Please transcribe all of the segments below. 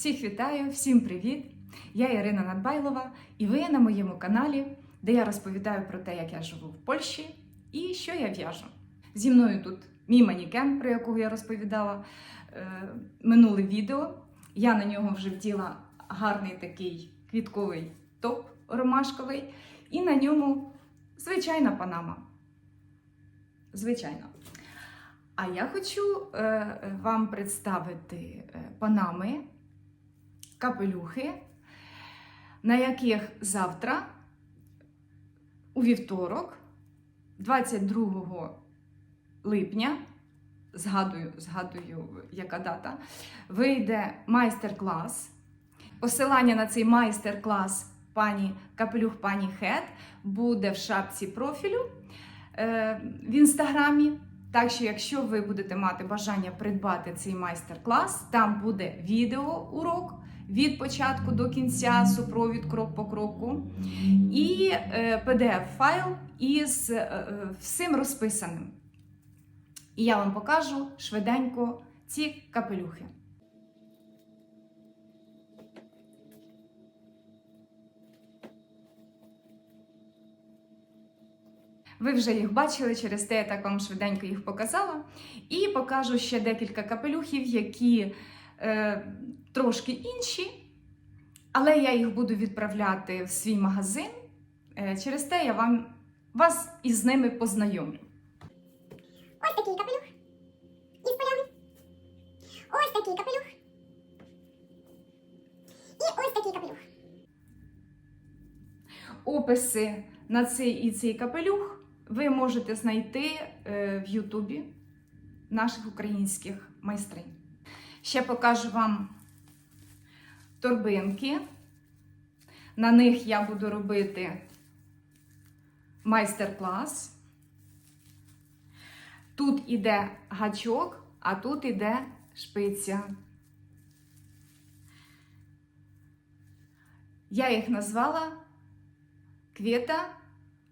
Всіх вітаю, всім привіт! Я Ірина Надбайлова, і ви на моєму каналі, де я розповідаю про те, як я живу в Польщі і що я в'яжу. Зі мною тут мій манікен, про якого я розповідала е, минуле відео. Я на нього вже вділа гарний такий квітковий топ ромашковий, і на ньому звичайна панама. Звичайно. А я хочу е, вам представити е, панами, капелюхи, на яких завтра, у вівторок, 22 липня, згадую, згадую, яка дата, вийде майстер-клас. Посилання на цей майстер-клас пані Капелюх пані Хет буде в шапці профілю е, в інстаграмі. Так що, якщо ви будете мати бажання придбати цей майстер-клас, там буде відеоурок від початку до кінця, супровід крок по кроку, і е, PDF-файл із е, е, всім розписаним. І я вам покажу швиденько ці капелюхи. Ви вже їх бачили, через те я так вам швиденько їх показала. І покажу ще декілька капелюхів, які е, трошки інші, але я їх буду відправляти в свій магазин. Е, через те я вам, вас із ними познайомлю. Ось такий капелюх. Із полями. Ось такий капелюх. І ось такий капелюх. Описи на цей і цей капелюх ви можете знайти е, в Ютубі наших українських майстринь. Ще покажу вам торбинки. На них я буду робити майстер-клас. Тут іде гачок, а тут іде шпиця. Я їх назвала Квіта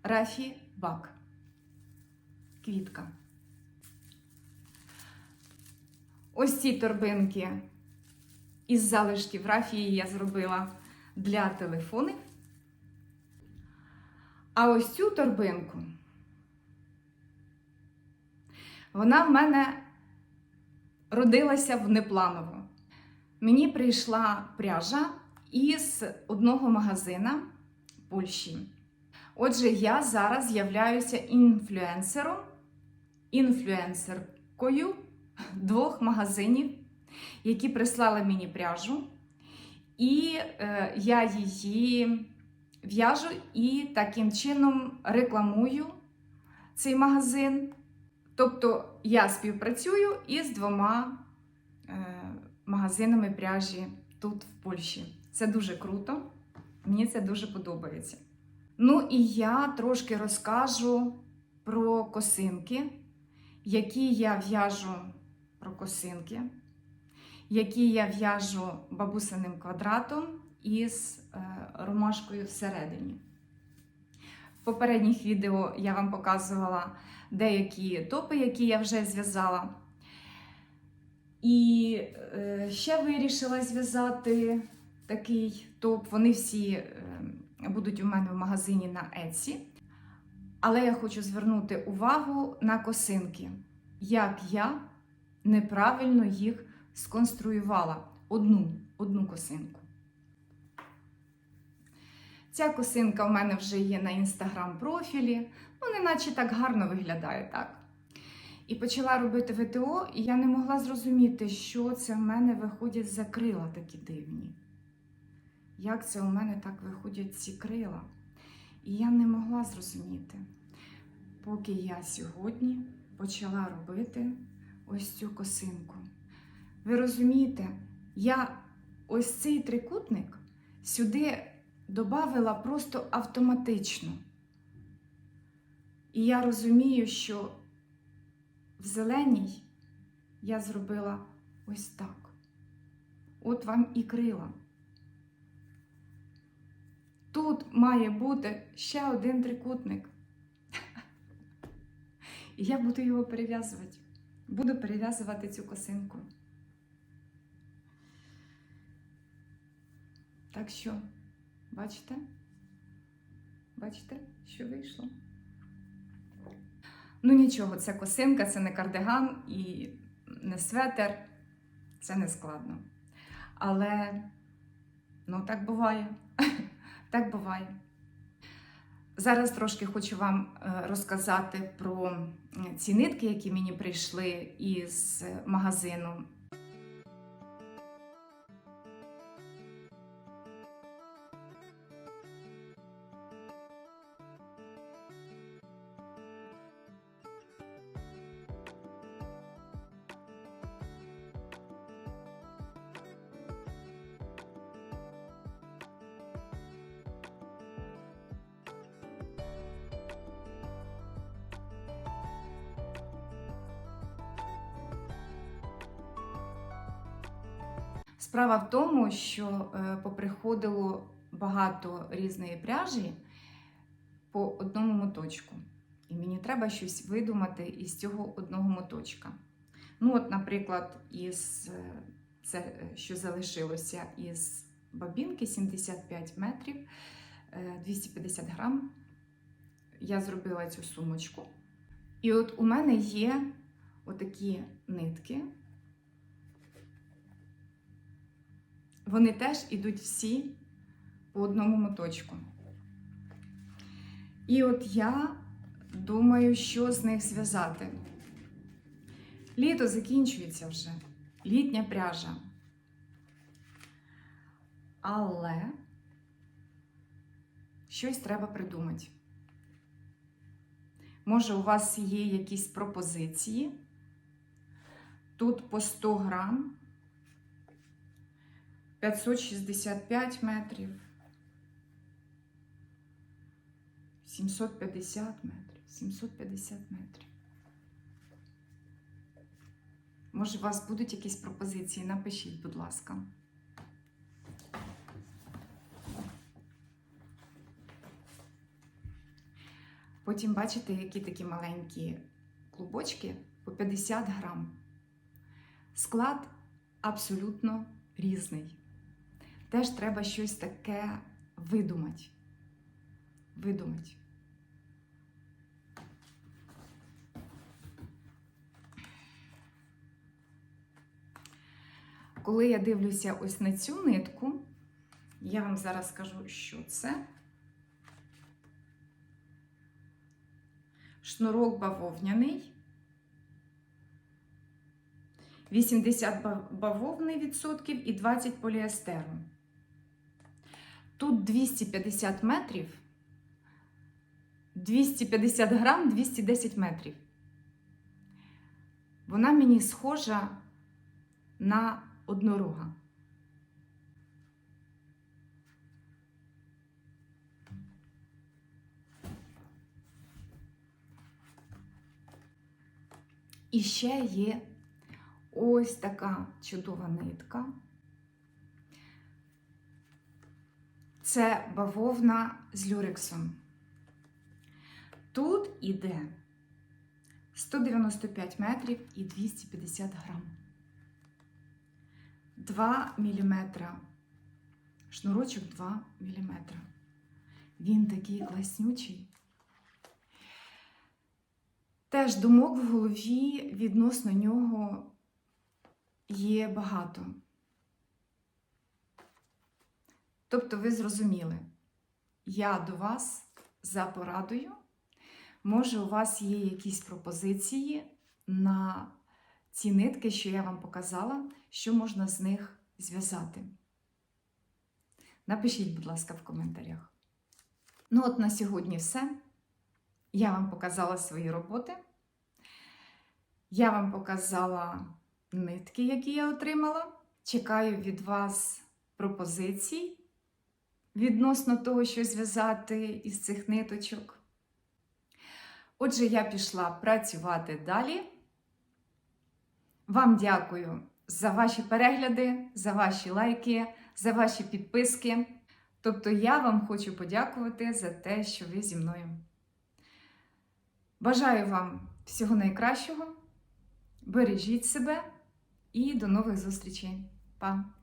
Рафі Бак. Квітка. Ось ці торбинки із залишків рафії я зробила для телефонів. А ось цю торбинку вона в мене родилася внепланово. Мені прийшла пряжа із одного магазина Польщі. Отже, я зараз являюся інфлюенсером, інфлюенсеркою двох магазинів, які прислали мені пряжу. І е, я її в'яжу і таким чином рекламую цей магазин. Тобто я співпрацюю із двома е, магазинами пряжі тут, в Польщі. Це дуже круто. Мені це дуже подобається. Ну і я трошки розкажу про косинки, які я в'яжу про косинки, які я в'яжу бабусиним квадратом із е, ромашкою всередині. В попередніх відео я вам показувала деякі топи, які я вже зв'язала. І е, ще вирішила зв'язати такий топ. Вони всі е, будуть у мене в магазині на Etsy. Але я хочу звернути увагу на косинки, як я неправильно їх сконструювала одну, одну косинку. Ця косинка в мене вже є на інстаграм-профілі, ну, неначе так гарно виглядає, так? І почала робити ВТО, і я не могла зрозуміти, що це в мене виходять за крила такі дивні. Як це у мене так виходять ці крила? І я не могла зрозуміти, поки я сьогодні почала робити ось цю косинку. Ви розумієте, я ось цей трикутник сюди додавила просто автоматично. І я розумію, що в зеленій я зробила ось так. От вам і крила. Тут має бути ще один трикутник. І я буду його перев'язувати. Буду перев'язувати цю косинку. Так що, бачите? Бачите, що вийшло? Ну нічого, це косинка, це не кардиган і не светер. Це не складно. Але ну так буває. так буває. Зараз трошки хочу вам е, розказати про ці нитки, які мені прийшли із магазину. Справа в тому, що е, поприходило багато різної пряжі по одному моточку. І мені треба щось видумати із цього одного моточка. Ну, от, наприклад, із е, це, е, що залишилося із бабінки 75 метрів, е, 250 грам. Я зробила цю сумочку. І от у мене є отакі нитки. Вони теж ідуть всі по одному моточку. І от я думаю, що з них зв'язати. Літо закінчується вже, літня пряжа. Але щось треба придумати. Може, у вас є якісь пропозиції? Тут по 100 грам. 565 метрів. 750 метрів. 750 метрів. Може, у вас будуть якісь пропозиції? Напишіть, будь ласка. Потім бачите, які такі маленькі клубочки по 50 грам. Склад абсолютно різний. Теж треба щось таке видумати. Видумати. Коли я дивлюся ось на цю нитку, я вам зараз скажу, що це. Шнурок бавовняний. 80 ба- бавовни відсотків і 20 поліестеру. Тут 250 метрів, 250 грам, 210 метрів. Вона мені схожа на однорога. І ще є ось така чудова нитка. Це бавовна з люрексом. Тут іде 195 метрів і 250 грам. 2 мм. Шнурочок 2 мм. Він такий класнючий. Теж думок в голові відносно нього є багато. Тобто, ви зрозуміли, я до вас за порадою. Може, у вас є якісь пропозиції на ці нитки, що я вам показала, що можна з них зв'язати. Напишіть, будь ласка, в коментарях. Ну, от на сьогодні все. Я вам показала свої роботи. Я вам показала нитки, які я отримала. Чекаю від вас пропозицій відносно того, що зв'язати із цих ниточок. Отже, я пішла працювати далі. Вам дякую за ваші перегляди, за ваші лайки, за ваші підписки. Тобто, я вам хочу подякувати за те, що ви зі мною. Бажаю вам всього найкращого. Бережіть себе і до нових зустрічей. Па!